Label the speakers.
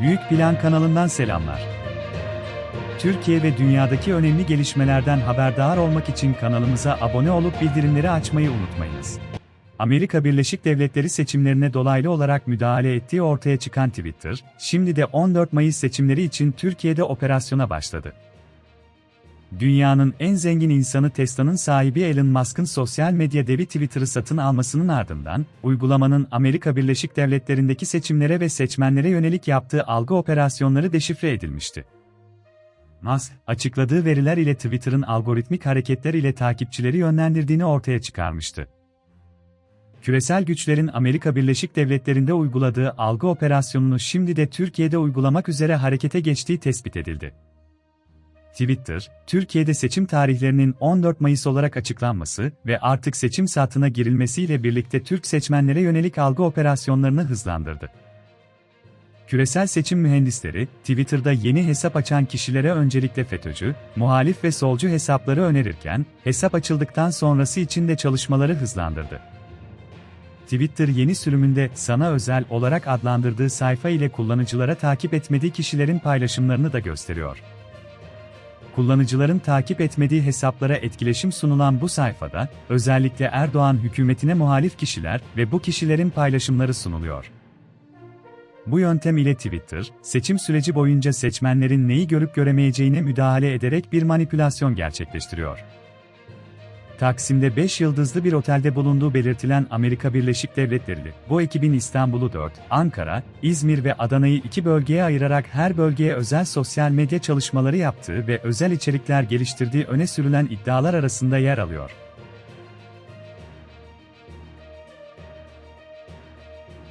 Speaker 1: Büyük Plan kanalından selamlar. Türkiye ve dünyadaki önemli gelişmelerden haberdar olmak için kanalımıza abone olup bildirimleri açmayı unutmayınız. Amerika Birleşik Devletleri seçimlerine dolaylı olarak müdahale ettiği ortaya çıkan Twitter, şimdi de 14 Mayıs seçimleri için Türkiye'de operasyona başladı. Dünyanın en zengin insanı Tesla'nın sahibi Elon Musk'ın sosyal medya devi Twitter'ı satın almasının ardından, uygulamanın Amerika Birleşik Devletleri'ndeki seçimlere ve seçmenlere yönelik yaptığı algı operasyonları deşifre edilmişti. Musk, açıkladığı veriler ile Twitter'ın algoritmik hareketler ile takipçileri yönlendirdiğini ortaya çıkarmıştı. Küresel güçlerin Amerika Birleşik Devletleri'nde uyguladığı algı operasyonunu şimdi de Türkiye'de uygulamak üzere harekete geçtiği tespit edildi. Twitter, Türkiye'de seçim tarihlerinin 14 Mayıs olarak açıklanması ve artık seçim saatine girilmesiyle birlikte Türk seçmenlere yönelik algı operasyonlarını hızlandırdı. Küresel seçim mühendisleri, Twitter'da yeni hesap açan kişilere öncelikle FETÖ'cü, muhalif ve solcu hesapları önerirken, hesap açıldıktan sonrası için de çalışmaları hızlandırdı. Twitter yeni sürümünde sana özel olarak adlandırdığı sayfa ile kullanıcılara takip etmediği kişilerin paylaşımlarını da gösteriyor. Kullanıcıların takip etmediği hesaplara etkileşim sunulan bu sayfada, özellikle Erdoğan hükümetine muhalif kişiler ve bu kişilerin paylaşımları sunuluyor. Bu yöntem ile Twitter, seçim süreci boyunca seçmenlerin neyi görüp göremeyeceğine müdahale ederek bir manipülasyon gerçekleştiriyor. Taksim'de 5 yıldızlı bir otelde bulunduğu belirtilen Amerika Birleşik Devletleri, bu ekibin İstanbul'u 4, Ankara, İzmir ve Adana'yı iki bölgeye ayırarak her bölgeye özel sosyal medya çalışmaları yaptığı ve özel içerikler geliştirdiği öne sürülen iddialar arasında yer alıyor.